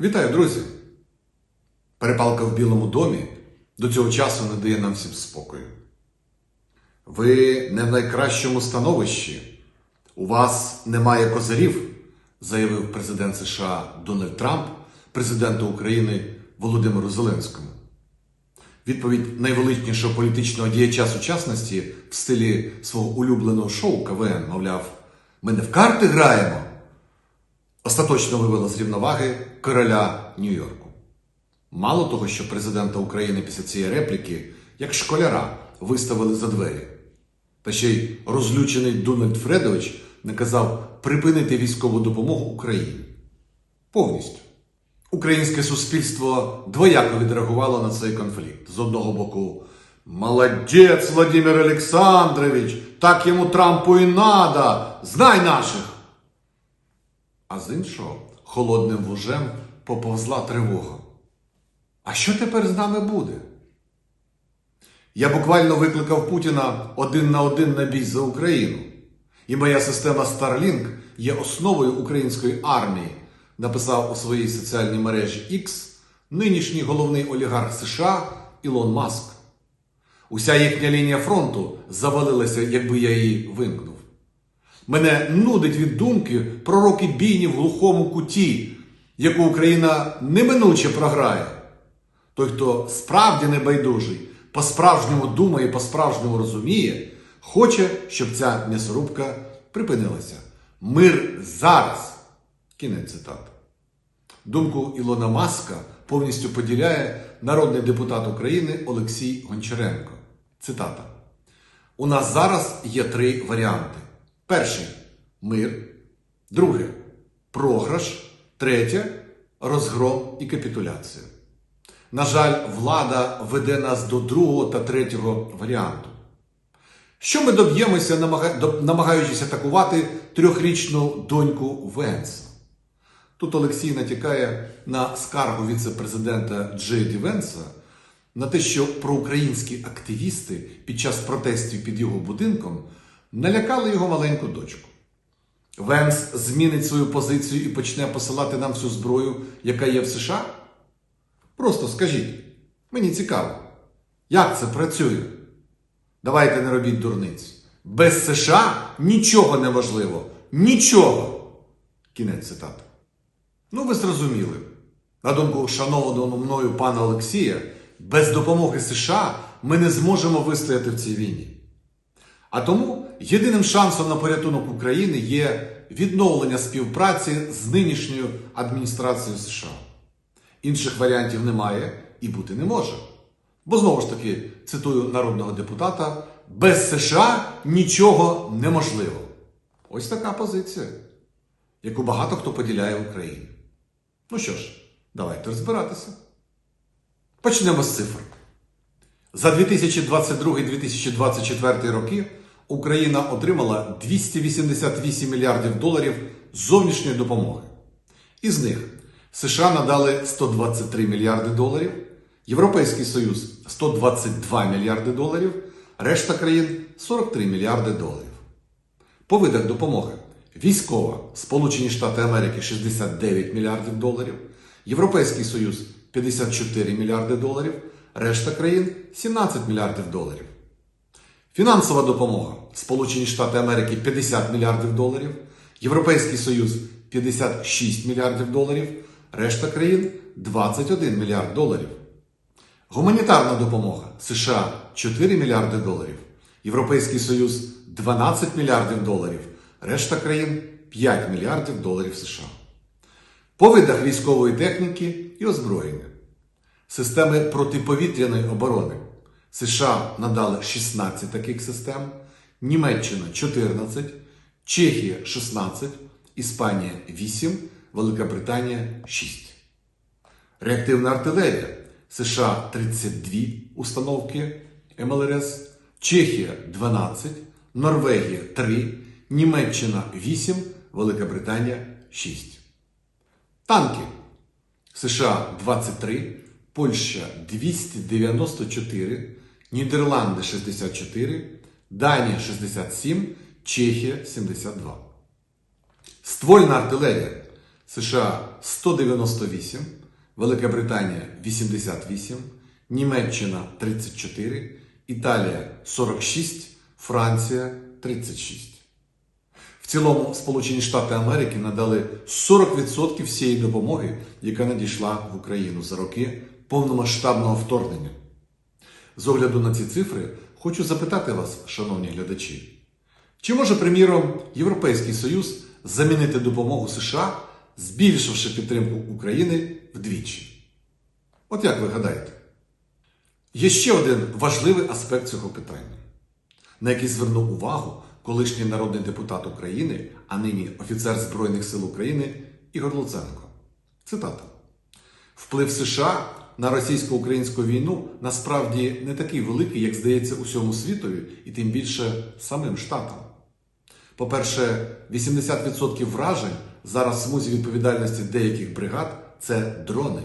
Вітаю, друзі! Перепалка в Білому домі до цього часу не дає нам всім спокою. Ви не в найкращому становищі. У вас немає козирів, заявив президент США Дональд Трамп президенту України Володимиру Зеленському. Відповідь найвеличнішого політичного діяча сучасності в стилі свого улюбленого шоу КВН, мовляв, ми не в карти граємо, остаточно вивела з рівноваги короля Нью-Йорку. Мало того, що президента України після цієї репліки, як школяра, виставили за двері. Та ще й розлючений Дональд Фредович наказав припинити військову допомогу Україні. Повністю. Українське суспільство двояко відреагувало на цей конфлікт. З одного боку, молодець Владимир Олександрович, так йому Трампу і надо, знай наших. А з іншого, холодним вужем поповзла тривога. А що тепер з нами буде? Я буквально викликав Путіна один на один на бій за Україну. І моя система Starlink є основою української армії, написав у своїй соціальній мережі X нинішній головний олігарх США Ілон Маск. Уся їхня лінія фронту завалилася, якби я її вимкнув. Мене нудить від думки про роки бійні в глухому куті, яку Україна неминуче програє. Той, хто справді небайдужий, по-справжньому думає, по-справжньому розуміє, хоче, щоб ця м'ясорубка припинилася. Мир зараз. Кінець цитати. Думку Ілона Маска повністю поділяє народний депутат України Олексій Гончаренко. Цитата. У нас зараз є три варіанти: перший мир, друге програш, третє розгром і капітуляція. На жаль, влада веде нас до другого та третього варіанту. Що ми доб'ємося, намагаючись атакувати трьохрічну доньку Венса? Тут Олексій натякає на скаргу віце-президента Джейді Венса на те, що проукраїнські активісти під час протестів під його будинком налякали його маленьку дочку. Венс змінить свою позицію і почне посилати нам всю зброю, яка є в США? Просто скажіть, мені цікаво, як це працює? Давайте не робіть дурниць. Без США нічого неможливо. Нічого. Кінець цитати. Ну, ви зрозуміли. На думку шанованого мною пана Олексія, без допомоги США ми не зможемо вистояти в цій війні. А тому єдиним шансом на порятунок України є відновлення співпраці з нинішньою адміністрацією США. Інших варіантів немає і бути не може. Бо знову ж таки, цитую народного депутата, без США нічого неможливо. Ось така позиція, яку багато хто поділяє в Україні. Ну що ж, давайте розбиратися. Почнемо з цифр. За 2022-2024 роки Україна отримала 288 мільярдів доларів зовнішньої допомоги. Із них США надали 123 мільярди доларів, Європейський Союз 122 мільярди доларів, решта країн 43 мільярди доларів. По видах допомоги військова Сполучені Штати Америки 69 мільярдів доларів, Європейський Союз 54 мільярди доларів, решта країн 17 мільярдів доларів. Фінансова допомога Сполучені Штати Америки 50 мільярдів доларів, Європейський Союз 56 мільярдів доларів, решта країн 21 мільярд доларів. Гуманітарна допомога США 4 мільярди доларів, Європейський Союз 12 мільярдів доларів, решта країн 5 мільярдів доларів США. По видах військової техніки і озброєння. Системи протиповітряної оборони. США надали 16 таких систем, Німеччина 14, Чехія 16, Іспанія 8, Велика Британія 6. Реактивна артилерія. США 32 установки МЛРС, Чехія 12, Норвегія 3, Німеччина 8, Велика Британія 6. Танки. США 23, Польща 294, Нідерланди 64, Данія 67, Чехія 72. Ствольна артилерія. США 198, Велика Британія 88, Німеччина 34, Італія 46, Франція 36. В цілому Сполучені Штати Америки надали 40% всієї допомоги, яка надійшла в Україну за роки повномасштабного вторгнення. З огляду на ці цифри хочу запитати вас, шановні глядачі, чи може, приміром, Європейський Союз замінити допомогу США, збільшивши підтримку України вдвічі? От як ви гадаєте? Є ще один важливий аспект цього питання, на який звернув увагу колишній народний депутат України, а нині офіцер Збройних сил України Ігор Луценко. Цитата: Вплив США на російсько-українську війну насправді не такий великий, як здається усьому світові, і тим більше самим штатам. По-перше, 80% вражень зараз в смузі відповідальності деяких бригад це дрони.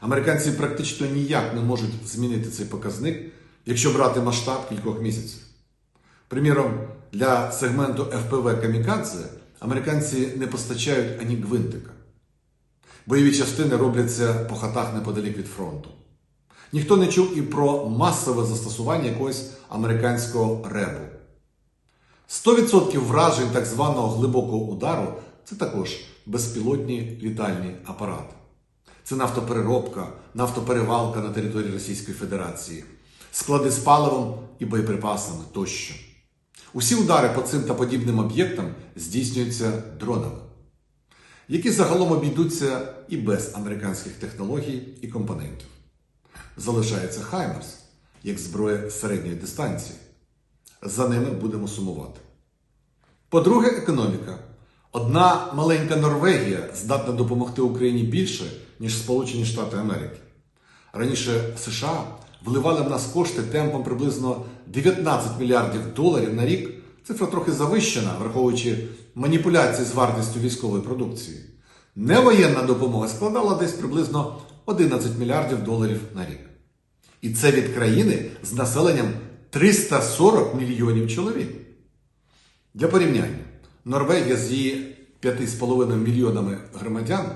Американці практично ніяк не можуть змінити цей показник, якщо брати масштаб кількох місяців. Приміром, для сегменту ФПВ Камікадзе американці не постачають ані гвинтика. Бойові частини робляться по хатах неподалік від фронту. Ніхто не чув і про масове застосування якогось американського ребу. 100% вражень так званого глибокого удару це також безпілотні літальні апарати. Це нафтопереробка, нафтоперевалка на території Російської Федерації, склади з паливом і боєприпасами тощо. Усі удари по цим та подібним об'єктам здійснюються дронами, які загалом обійдуться і без американських технологій і компонентів. Залишається Хаймерс як зброя середньої дистанції. За ними будемо сумувати. По-друге, економіка. Одна маленька Норвегія здатна допомогти Україні більше, ніж Сполучені Штати Америки. Раніше США вливали в нас кошти темпом приблизно 19 мільярдів доларів на рік. Цифра трохи завищена, враховуючи маніпуляції з вартістю військової продукції. Невоєнна допомога складала десь приблизно 11 мільярдів доларів на рік. І це від країни з населенням 340 мільйонів чоловік. Для порівняння, Норвегія з її 5,5 мільйонами громадян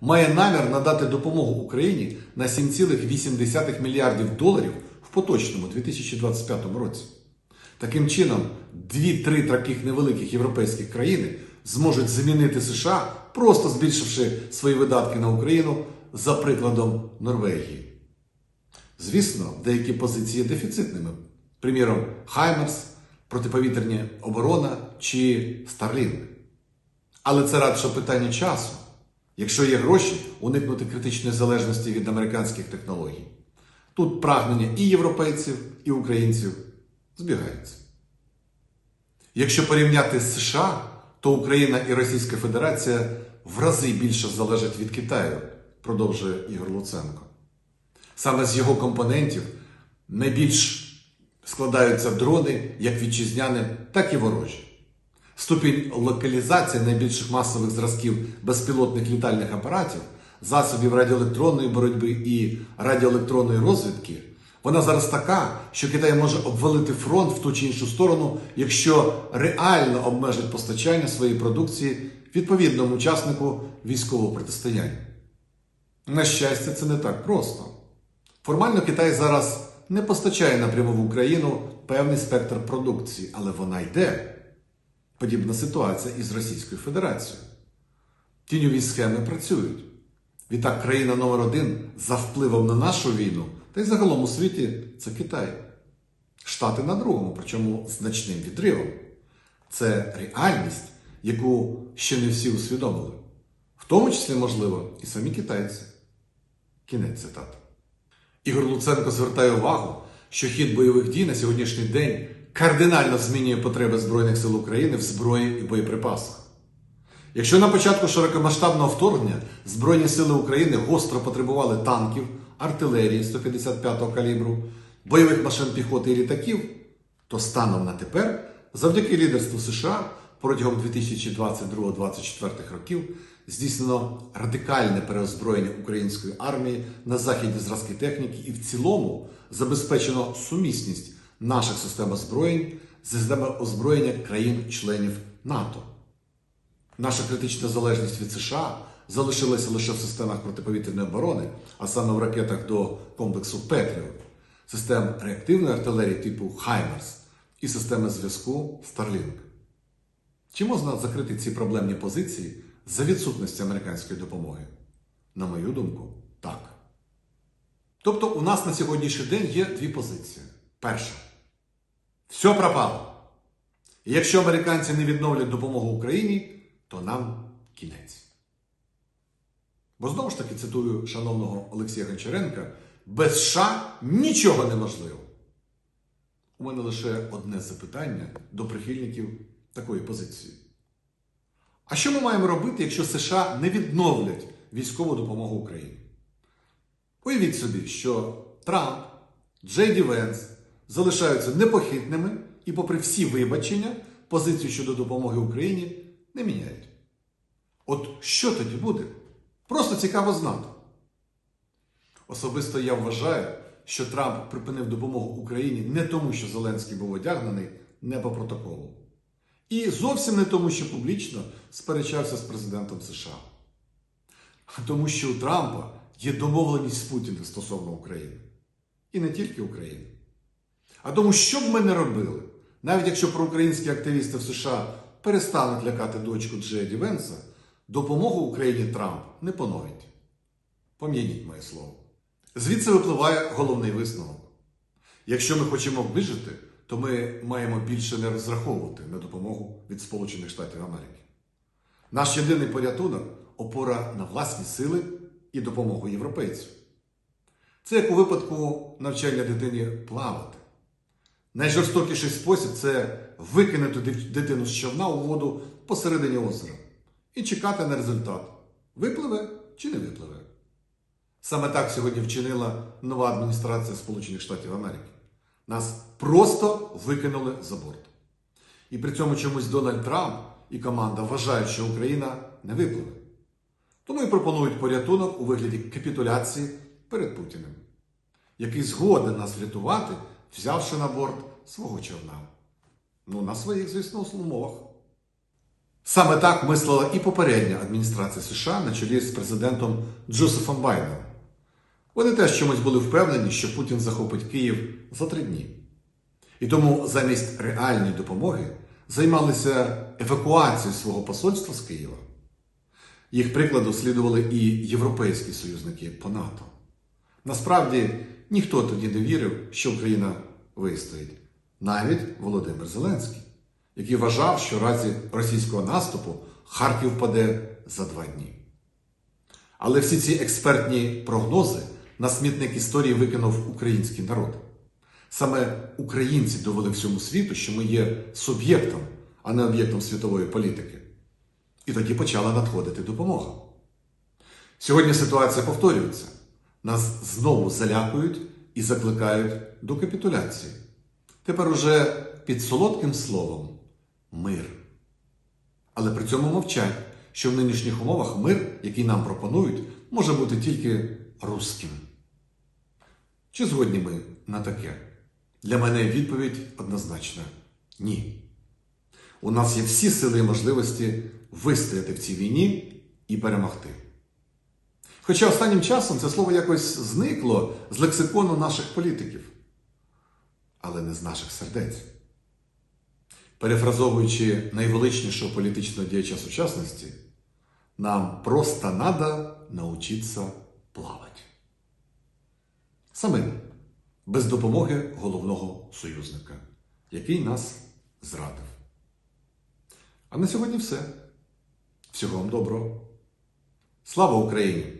має намір надати допомогу Україні на 7,8 мільярдів доларів в поточному 2025 році. Таким чином, дві-три таких невеликих європейських країни зможуть замінити США, просто збільшивши свої видатки на Україну за прикладом Норвегії. Звісно, деякі позиції дефіцитними. Приміром, Хаймерс, протиповітряна оборона чи Старлінг. Але це радше питання часу. Якщо є гроші, уникнути критичної залежності від американських технологій. Тут прагнення і європейців, і українців збігаються. Якщо порівняти з США, то Україна і Російська Федерація в рази більше залежать від Китаю, продовжує Ігор Луценко. Саме з його компонентів найбільш складаються дрони як вітчизняні, так і ворожі. Ступінь локалізації найбільших масових зразків безпілотних літальних апаратів, засобів радіоелектронної боротьби і радіоелектронної розвідки, вона зараз така, що Китай може обвалити фронт в ту чи іншу сторону, якщо реально обмежить постачання своєї продукції відповідному учаснику військового протистояння. На щастя, це не так просто. Формально Китай зараз не постачає напряму в Україну певний спектр продукції, але вона йде. Подібна ситуація із Російською Федерацією. Тіньові схеми працюють. Відтак, країна номер один за впливом на нашу війну, та й загалом у світі це Китай. Штати на другому, причому значним відривом. Це реальність, яку ще не всі усвідомили. В тому числі, можливо, і самі китайці. Кінець цитати. Ігор Луценко звертає увагу, що хід бойових дій на сьогоднішній день кардинально змінює потреби Збройних сил України в зброї і боєприпасах. Якщо на початку широкомасштабного вторгнення Збройні сили України гостро потребували танків, артилерії 155-го калібру, бойових машин піхоти і літаків, то станом на тепер, завдяки лідерству США протягом 2022-2024 років здійснено радикальне переозброєння української армії на західні зразки техніки і в цілому забезпечено сумісність наших систем озброєнь з системами озброєння країн-членів НАТО. Наша критична залежність від США залишилася лише в системах протиповітряної оборони, а саме в ракетах до комплексу Петріот, систем реактивної артилерії типу Хаймерс і системи зв'язку Starlink. Чи можна закрити ці проблемні позиції за відсутності американської допомоги? На мою думку, так. Тобто, у нас на сьогоднішній день є дві позиції. Перша. Все пропало. І якщо американці не відновлять допомогу Україні, то нам кінець. Бо знову ж таки цитую шановного Олексія Гончаренка: без США нічого неможливо. У мене лише одне запитання до прихильників такої позиції. А що ми маємо робити, якщо США не відновлять військову допомогу Україні? Уявіть собі, що Трамп, Джей Ді Венс залишаються непохитними і, попри всі вибачення, позицію щодо допомоги Україні не міняють. От що тоді буде? Просто цікаво знати. Особисто я вважаю, що Трамп припинив допомогу Україні не тому, що Зеленський був одягнений не по протоколу. І зовсім не тому, що публічно сперечався з президентом США. А тому, що у Трампа є домовленість з Путіним стосовно України. І не тільки України. А тому, що б ми не робили, навіть якщо проукраїнські активісти в США перестануть лякати дочку Джея Ді Венса, допомогу Україні Трамп не поновить. Пом'яніть моє слово. Звідси випливає головний висновок. Якщо ми хочемо вижити, то ми маємо більше не розраховувати на допомогу від Сполучених Штатів Америки. Наш єдиний порятунок опора на власні сили і допомогу європейців. Це як у випадку навчання дитині плавати. Найжорстокіший спосіб це викинути дитину з човна у воду посередині озера і чекати на результат, випливе чи не випливе. Саме так сьогодні вчинила нова адміністрація Сполучених Штатів Америки. Нас просто викинули за борт. І при цьому чомусь Дональд Трамп і команда вважають, що Україна не випливе. Тому і пропонують порятунок у вигляді капітуляції перед Путіним, який згоден нас врятувати, взявши на борт свого човна. Ну, на своїх, звісно, умовах. Саме так мислила і попередня адміністрація США на чолі з президентом Джозефом Байденом. Вони теж чомусь були впевнені, що Путін захопить Київ за три дні. І тому замість реальної допомоги займалися евакуацією свого посольства з Києва. Їх прикладу слідували і європейські союзники по НАТО. Насправді ніхто тоді не вірив, що Україна вистоїть, навіть Володимир Зеленський, який вважав, що в разі російського наступу Харків впаде за два дні. Але всі ці експертні прогнози на смітник історії викинув український народ. Саме українці довели всьому світу, що ми є суб'єктом, а не об'єктом світової політики. І тоді почала надходити допомога. Сьогодні ситуація повторюється. Нас знову залякують і закликають до капітуляції. Тепер уже під солодким словом мир. Але при цьому мовчать, що в нинішніх умовах мир, який нам пропонують, може бути тільки руським. Чи згодні ми на таке? Для мене відповідь однозначна ні. У нас є всі сили і можливості вистояти в цій війні і перемогти. Хоча останнім часом це слово якось зникло з лексикону наших політиків, але не з наших сердець. Перефразовуючи найвеличнішого політичного діяча сучасності, нам просто треба научитися плавати. Самим, без допомоги головного союзника, який нас зрадив. А на сьогодні все. Всього вам доброго. Слава Україні!